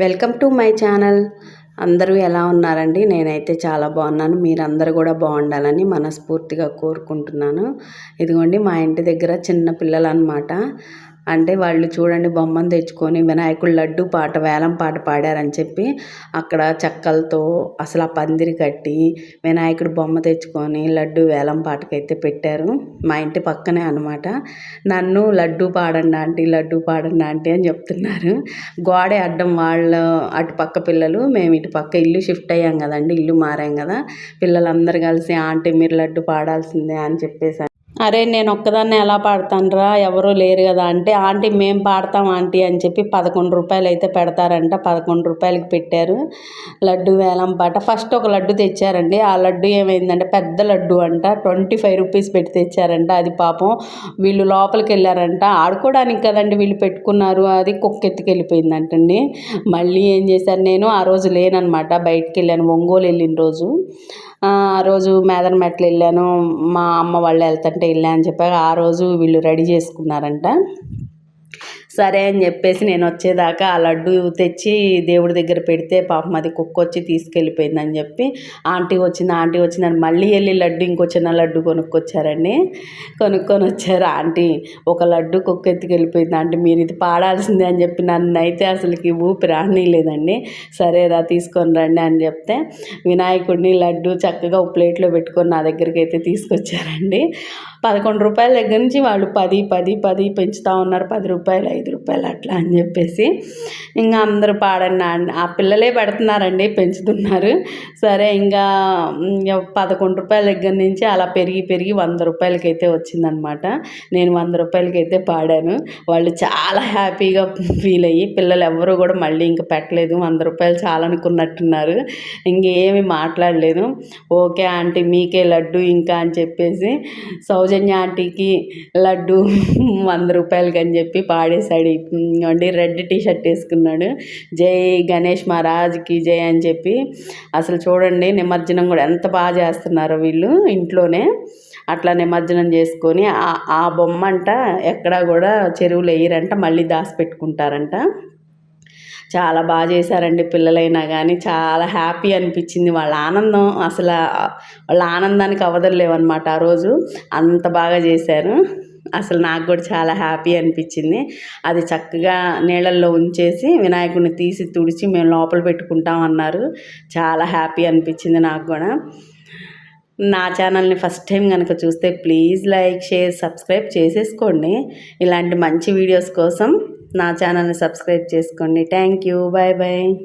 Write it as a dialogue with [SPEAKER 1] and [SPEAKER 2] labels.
[SPEAKER 1] Welcome to my channel. అందరూ ఎలా ఉన్నారండి? నేనైతే చాలా బాగున్నాను. మీరందరూ కూడా బాగుండాలని మనస్ఫూర్తిగా కోరుకుంటున్నాను. ఇదిగోండి మా ఇంటి దగ్గర చిన్న పిల్లలు అనమాట అంటే వాళ్ళు చూడండి బొమ్మను తెచ్చుకొని వినాయకుడు లడ్డు పాట వేలం పాట పాడారని చెప్పి అక్కడ చెక్కలతో అసలు ఆ పందిరి కట్టి వినాయకుడు బొమ్మ తెచ్చుకొని లడ్డు వేలం పాటకైతే పెట్టారు. మా ఇంటి పక్కనే అనమాట నన్ను లడ్డు పాడండి ఆంటీ లడ్డు పాడండి ఆంటీ అని చెప్తున్నారు. గోడే అడ్డం వాళ్ళ అటు పక్క పిల్లలు మేము ఇటు పక్క ఇల్లు షిఫ్ట్ అయ్యాం కదండి ఇల్లు మారాం కదా. పిల్లలందరూ కలిసి ఆంటీ మీరు లడ్డు పాడాల్సిందే అని చెప్పేసి అరే నేను ఒక్కదాన్ని ఎలా పాడతానురా? ఎవరూ లేరు కదా. అంటే ఆంటీ మేము పాడతాం ఆంటీ అని చెప్పి పదకొండు రూపాయలు అయితే పెడతారంట. పదకొండు రూపాయలకి పెట్టారు. లడ్డు వేలం పాట. ఫస్ట్ ఒక లడ్డు తెచ్చారండి. ఆ లడ్డు ఏమైందంటే పెద్ద లడ్డు అంట. ట్వంటీ ఫైవ్ రూపీస్ పెట్టి తెచ్చారంట. అది పాపం వీళ్ళు లోపలికి వెళ్ళారంట ఆడుకోవడానికి కదండి వీళ్ళు పెట్టుకున్నారు. అది కుక్కెత్తికి వెళ్ళిపోయిందంటండి మళ్ళీ ఏం చేశాను నేను ఆ రోజు లేనమాట బయటికి వెళ్ళాను ఒంగోలు వెళ్ళిన రోజు. ఆ రోజు మేదన మెట్లు వెళ్ళాను మా అమ్మ వాళ్ళు వెళ్తుంటే వెళ్ళా అని చెప్పాక ఆ రోజు వీళ్ళు రెడీ చేసుకున్నారంట. సరే అని చెప్పేసి నేను వచ్చేదాకా ఆ లడ్డు తెచ్చి దేవుడి దగ్గర పెడితే పాపం అది కుక్క వచ్చి తీసుకెళ్ళిపోయిందని చెప్పి ఆంటీ వచ్చింది. ఆంటీ వచ్చిందని మళ్ళీ వెళ్ళి లడ్డు ఇంకో చిన్న లడ్డు కొనుక్కొచ్చారండి. కొనుక్కొని వచ్చారు ఆంటీ. ఒక లడ్డు కుక్క ఎత్తుకెళ్ళిపోయింది. ఆంటీ మీరు ఇది పాడాల్సిందే అని చెప్పి నన్ను అయితే అసలుకి ఊపిరి లేదండి సరేరా తీసుకొని రండి అని చెప్తే వినాయకుడిని లడ్డు చక్కగా ఒక ప్లేట్లో పెట్టుకొని నా దగ్గరికి అయితే తీసుకొచ్చారండి. పదకొండు రూపాయల దగ్గర నుంచి వాళ్ళు పది పది పది పెంచుతూ ఉన్నారు. పది రూపాయలు ఐదు రూపాయలు అట్లా అని చెప్పేసి ఇంకా అందరూ పాడండి ఆ పిల్లలే పెడుతున్నారండి పెంచుతున్నారు. సరే ఇంకా పదకొండు రూపాయల దగ్గర నుంచి అలా పెరిగి పెరిగి వంద రూపాయలకి అయితే వచ్చిందనమాట. నేను వంద రూపాయలకి అయితే పాడాను. వాళ్ళు చాలా హ్యాపీగా ఫీల్ అయ్యి పిల్లలు ఎవరు కూడా మళ్ళీ ఇంకా పెట్టలేదు. వంద రూపాయలు చాలా అనుకున్నట్టున్నారు ఇంకేమి మాట్లాడలేదు. ఓకే ఆంటీ మీకే లడ్డు ఇంకా అని చెప్పేసి సౌజన్య ఆంటీకి లడ్డు వంద రూపాయలకి అని చెప్పి పాడేసి పాడేశాడు అండి రెడ్ టీ షర్ట్ వేసుకున్నాడు. జై గణేష్ మహారాజ్కి జై అని చెప్పి అసలు చూడండి నిమజ్జనం కూడా ఎంత బాగా చేస్తున్నారో వీళ్ళు ఇంట్లోనే. అట్లా నిమజ్జనం చేసుకొని ఆ బొమ్మ అంట ఎక్కడా కూడా చెరువులు వేయరంట మళ్ళీ దాచిపెట్టుకుంటారంట. చాలా బాగా చేశారండి పిల్లలైనా కానీ చాలా హ్యాపీ అనిపించింది వాళ్ళ ఆనందం. అసలు వాళ్ళ ఆనందానికి అవదలేవన్నమాట ఆ రోజు. అంత బాగా చేశారు. అసలు నాకు కూడా చాలా హ్యాపీ అనిపించింది. అది చక్కగా నీళ్ళల్లో ఉంచేసి వినాయకుడిని తీసి తుడిచి మేము లోపల పెట్టుకుంటాం అన్నారు. చాలా హ్యాపీ అనిపించింది నాకు కూడా. నా ఛానల్ని ఫస్ట్ టైం కనుక చూస్తే ప్లీజ్ లైక్ షేర్ సబ్స్క్రైబ్ చేసేసుకోండి. ఇలాంటి మంచి వీడియోస్ కోసం నా ఛానల్ని సబ్స్క్రైబ్ చేసుకోండి. Thank you. Bye bye.